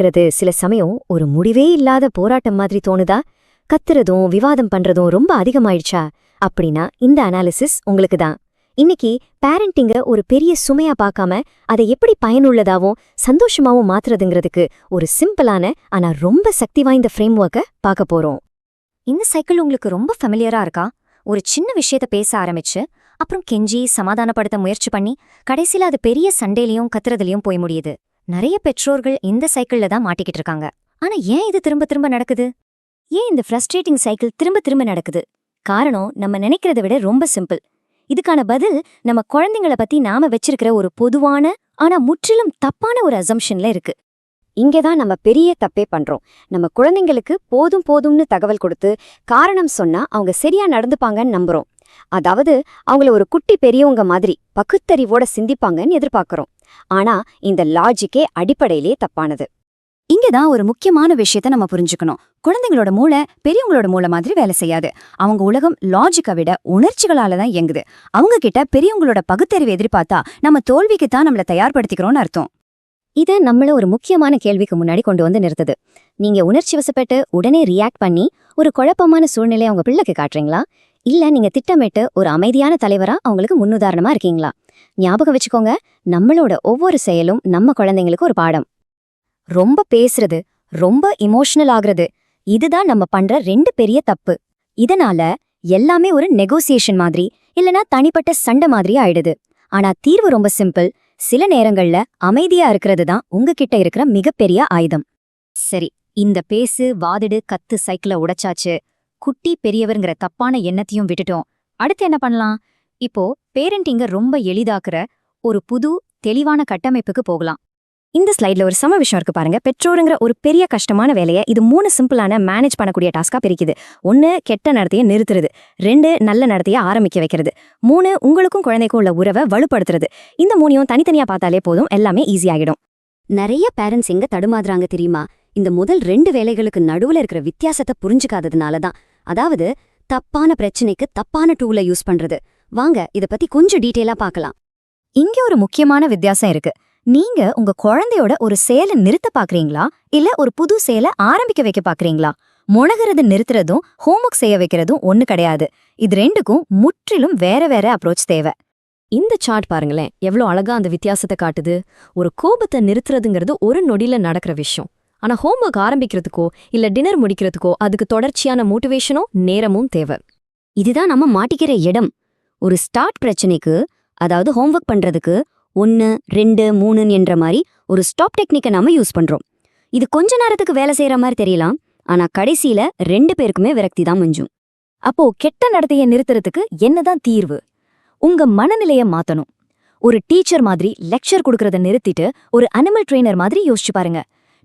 கத்துறது சில சமயம் ஒரு முடிவே இல்லாத போராட்டம் மாதிரி தோணுதா? கத்துறதும் விவாதம் பண்றதும் ரொம்ப அதிகமாயிடுச்சா? அப்படின்னா இந்த அனாலிசிஸ் உங்களுக்கு தான். இன்னைக்கு பேரண்டிங்க ஒரு பெரிய சுமையா பார்க்காம அதை எப்படி பயனுள்ளதாவும் சந்தோஷமாவும் மாத்துறதுங்கிறதுக்கு ஒரு சிம்பிளான ஆனா ரொம்ப சக்தி வாய்ந்த ஃப்ரேம் ஒர்க்கை பார்க்க போறோம். இந்த சைக்கிள் உங்களுக்கு ரொம்ப ஃபெமிலியரா இருக்கா? ஒரு சின்ன விஷயத்த பேச ஆரம்பிச்சு அப்புறம் கெஞ்சி சமாதானப்படுத்த முயற்சி பண்ணி கடைசியில் அது பெரிய சண்டையிலயும் கத்துறதுலயும் போய் முடியுது. நிறைய பெற்றோர்கள் இந்த சைக்கிள்ல தான் மாட்டிக்கிட்டு இருக்காங்க. ஆனா ஏன் இது திரும்ப திரும்ப நடக்குது? ஏன் இந்த ஃப்ரஸ்ட்ரேட்டிங் சைக்கிள் திரும்ப திரும்ப நடக்குது? காரணம் நம்ம நினைக்கிறத விட ரொம்ப சிம்பிள் இதுக்கான பதில் நம்ம குழந்தைங்கள பத்தி நாம வச்சிருக்கிற ஒரு பொதுவான ஆனா முற்றிலும் தப்பான ஒரு அசம்ஷன்ல இருக்கு. இங்கதான் நம்ம பெரிய தப்பே பண்றோம். நம்ம குழந்தைங்களுக்கு போதும் போதும்னு தகவல் கொடுத்து காரணம் சொன்னா அவங்க சரியா நடந்துப்பாங்கன்னு நம்புறோம். அதாவது அவங்கள ஒரு குட்டி பெரியவங்க மாதிரி பகுத்தறிவோட சிந்திப்பாங்கன்னு எதிர்பார்க்கறோம். ஆனா இந்த லாஜிக்கே அடிப்படையிலே தப்பானது. இங்கதான் ஒரு முக்கியமான விஷயத்த நம்ம புரிஞ்சுக்கணும். குழந்தைங்களோட மூளை பெரியவங்களோட மூளை மாதிரி வேலை செய்யாது. அவங்க உலகம் லாஜிக்கை விட உணர்ச்சிகளால தான் இயங்குது. அவங்க கிட்ட பெரியவங்களோட பகுத்தறிவு எதிர்பார்த்தா நம்ம தோல்விக்கு தான் நம்மள தயார்படுத்திக்கிறோம்னு அர்த்தம். இத நம்மள ஒரு முக்கியமான கேள்விக்கு முன்னாடி கொண்டு வந்து நிறுத்துது. நீங்க உணர்ச்சி வசப்பட்டு உடனே ரியாக்ட் பண்ணி ஒரு குழப்பமான சூழ்நிலையை அவங்க பிள்ளைக்கு காட்டுறீங்களா? இல்ல நீங்க திட்டமிட்டு ஒரு அமைதியான தலைவரா அவங்களுக்கு முன்னுதாரணமா இருக்கீங்களா? ஞாபகம் வச்சுக்கோங்க நம்மளோட ஒவ்வொரு செயலும் நம்ம குழந்தைங்களுக்கு ஒரு பாடம். ரொம்ப பேசுறது ரொம்ப இமோஷனல் ஆகுறது இதுதான் நம்ம பண்ற ரெண்டு பெரிய தப்பு. இதனால எல்லாமே ஒரு நெகோசியேஷன் மாதிரி இல்லனா தனிப்பட்ட சண்டை மாதிரி ஆயிடுது. ஆனா தீர்வு ரொம்ப சிம்பிள் சில நேரங்கள்ல அமைதியா இருக்கிறது தான் உங்ககிட்ட இருக்கிற மிகப்பெரிய ஆயுதம். சரி இந்த பேசு வாதிடு கத்து சைக்கிள உடைச்சாச்சு குட்டி பெரியவருங்கிற தப்பான எண்ணத்தையும் விட்டுட்டோம். அடுத்து என்ன பண்ணலாம்? இப்போ பேரண்டிங்க ரொம்ப எளிதாக்குற ஒரு புது தெளிவான கட்டமைப்புக்கு போகலாம். இந்த ஸ்லைட்ல ஒரு சம விஷயம் இருக்கு பாருங்க. பெற்றோருங்கிற ஒரு பெரிய கஷ்டமான வேலையை இது மூணு சிம்பிளான மேனேஜ் பண்ணக்கூடிய டாஸ்கா பிரிக்குது. ஒன்னு கெட்ட நடத்தையை நிறுத்துறது. ரெண்டு நல்ல நடத்தையை ஆரம்பிக்க வைக்கிறது. மூணு உங்களுக்கும் குழந்தைக்கும் உள்ள உறவை வலுப்படுத்துறது. இந்த மூணையும் தனித்தனியா பார்த்தாலே போதும் எல்லாமே ஈஸியாகிடும் நிறைய பேரண்ட்ஸ் எங்க தடுமாறுறாங்க தெரியுமா? இந்த முதல் ரெண்டு வேலைகளுக்கு நடுவுல இருக்கிற வித்தியாசத்தை புரிஞ்சுக்காததுனால தான். அதாவது தப்பான பிரச்சனைக்கு தப்பான டூலை யூஸ் பண்றது. வாங்க இத பத்தி கொஞ்சம் டீட்டெயிலா பார்க்கலாம் இங்க ஒரு முக்கியமான வித்தியாசம் இருக்கு. நீங்க உங்க குழந்தையோட ஒரு செயலை நிறுத்த பாக்குறீங்களா? இல்ல ஒரு புது செயலை ஆரம்பிக்க வைக்க பாக்குறீங்களா? முனகிறது நிறுத்துறதும் ஹோம்ஒர்க் செய்ய வைக்கிறதும் ஒண்ணு கிடையாது. இது ரெண்டுக்கும் முற்றிலும் வேற வேற அப்ரோச் தேவை. இந்த சார்ட் பாருங்களேன். எவ்வளோ அழகா அந்த வித்தியாசத்தை காட்டுது. ஒரு கோபத்தை நிறுத்துறதுங்கிறது ஒரு நொடியில நடக்கிற விஷயம். ஆனா ஹோம்ஒர்க் ஆரம்பிக்கிறதுக்கோ இல்ல டின்னர் முடிக்கிறதுக்கோ அதுக்கு தொடர்ச்சியான மோட்டிவேஷனும் நேரமும் தேவை. இதுதான் நம்ம மாட்டிக்கிற இடம். ஒரு ஸ்டார்ட் பிரச்சனைக்கு அதாவது ஹோம்ஒர்க் பண்றதுக்கு ஒன்னு ரெண்டு மூணுன்னு என்ற மாதிரி ஒரு ஸ்டாப் டெக்னிக்கை நாம யூஸ் பண்றோம். இது கொஞ்ச நேரத்துக்கு வேலை செய்யற மாதிரி தெரியலாம் ஆனா கடைசியில் ரெண்டு பேருக்குமே விரக்தி தான் மிஞ்சும். அப்போ கெட்ட நடத்தைய நிறுத்துறதுக்கு என்னதான் தீர்வு? உங்க மனநிலைய மாத்தணும். ஒரு டீச்சர் மாதிரி லெக்சர் கொடுக்கறத நிறுத்திட்டு ஒரு அனிமல் ட்ரெயினர் மாதிரி யோசிச்சு பாருங்க.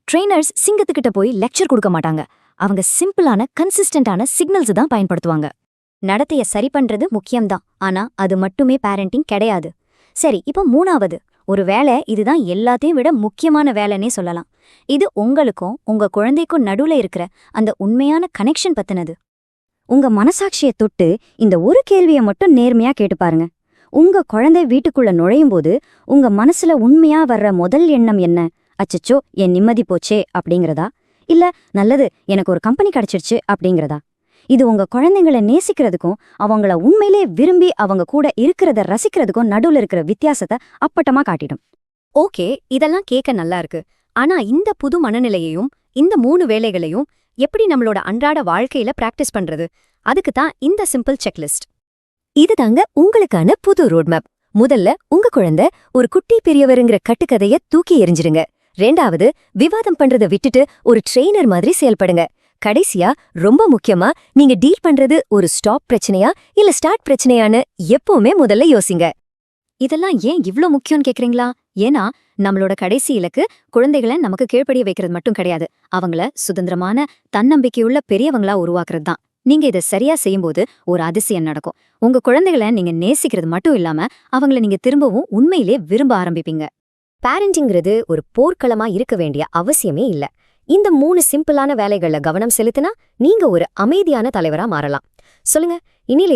ட்ரெய்னர்ஸ் சிங்கத்துக்கிட்ட போய் லெக்சர் கொடுக்க மாட்டாங்க. அவங்க சிம்பிளான கன்சிஸ்டன்டான சிக்னல்ஸ் தான் பயன்படுத்துவாங்க. நடத்தைய சரி பண்றது முக்கியம்தான். ஆனா அது மட்டுமே பேரண்டிங் கிடையாது. சரி இப்போ மூணாவது. ஒரு வேலை இதுதான் எல்லாத்தையும் விட முக்கியமான வேலைன்னே சொல்லலாம். இது உங்களுக்கும் உங்க குழந்தைக்கும் நடுவுல இருக்கிற அந்த உண்மையான கனெக்ஷன் பத்தினது. உங்க மனசாட்சிய தொட்டு இந்த ஒரு கேள்விய மட்டும் நேர்மையா கேட்டு பாருங்க. உங்க குழந்தை வீட்டுக்குள்ள நுழையும் போது உங்க மனசுல உண்மையா வர்ற முதல் எண்ணம் என்ன? அச்சச்சோ என் நிம்மதி போச்சே அப்படிங்கிறதா? இல்ல நல்லது எனக்கு ஒரு கம்பெனி கிடைச்சிருச்சு அப்படிங்கிறதா? இது உங்க குழந்தைங்கள நேசிக்கிறதுக்கும் அவங்கள உண்மையிலே விரும்பி அவங்க கூட இருக்கிறத ரசிக்கிறதுக்கும் நடுவுல இருக்கிற வித்தியாசத்தை அப்பட்டமா காட்டிடும். ஓகே இதெல்லாம் கேட்க நல்லா இருக்கு. ஆனா இந்த புது மனநிலையையும் இந்த மூணு வேலைகளையும் எப்படி நம்மளோட அன்றாட வாழ்க்கையில பிராக்டிஸ் பண்றது? அதுக்கு தான் இந்த சிம்பிள் செக்லிஸ்ட். இதுதாங்க உங்களுக்கான புது ரோட்மேப். முதல்ல உங்க குழந்தை ஒரு குட்டி பெரியவருங்கிற கட்டுக்கதைய தூக்கி எறிஞ்சிருங்க ரெண்டாவது விவாதம் பண்றத விட்டுட்டு ஒரு ட்ரெய்னர் மாதிரி செயல்படுங்க. கடைசியா ரொம்ப முக்கியமா நீங்க டீல் பண்றது ஒரு ஸ்டாப் பிரச்சனையா இல்ல ஸ்டார்ட் பிரச்சனையான்னு எப்பவுமே முதல்ல யோசிங்க. இதெல்லாம் ஏன் இவ்ளோ முக்கியம்னு கேக்குறீங்களா? ஏன்னா நம்மளோட கடைசி இலக்கு குழந்தைகளை நமக்கு கீழ்ப்படிய வைக்கிறது மட்டும் கிடையாது. அவங்கள சுதந்திரமான தன்னம்பிக்கையுள்ள பெரியவங்களா உருவாக்குறது தான் நீங்க இதை சரியா செய்யும்போது ஒரு அதிசயம் நடக்கும். உங்க குழந்தைகளை நீங்க நேசிக்கிறது மட்டும் இல்லாம அவங்கள நீங்க திரும்பவும் உண்மையிலே விரும்ப ஆரம்பிப்பீங்க. பேரண்டிங்கிறது ஒரு போர்க்களமா இருக்க வேண்டிய அவசியமே இல்ல. இந்த மூணு சிம்பிளான வேலைகள்ல கவனம் செலுத்தினா நீங்க ஒரு அமைதியான தலைவரா மாறலாம். சொல்லுங்க இனியில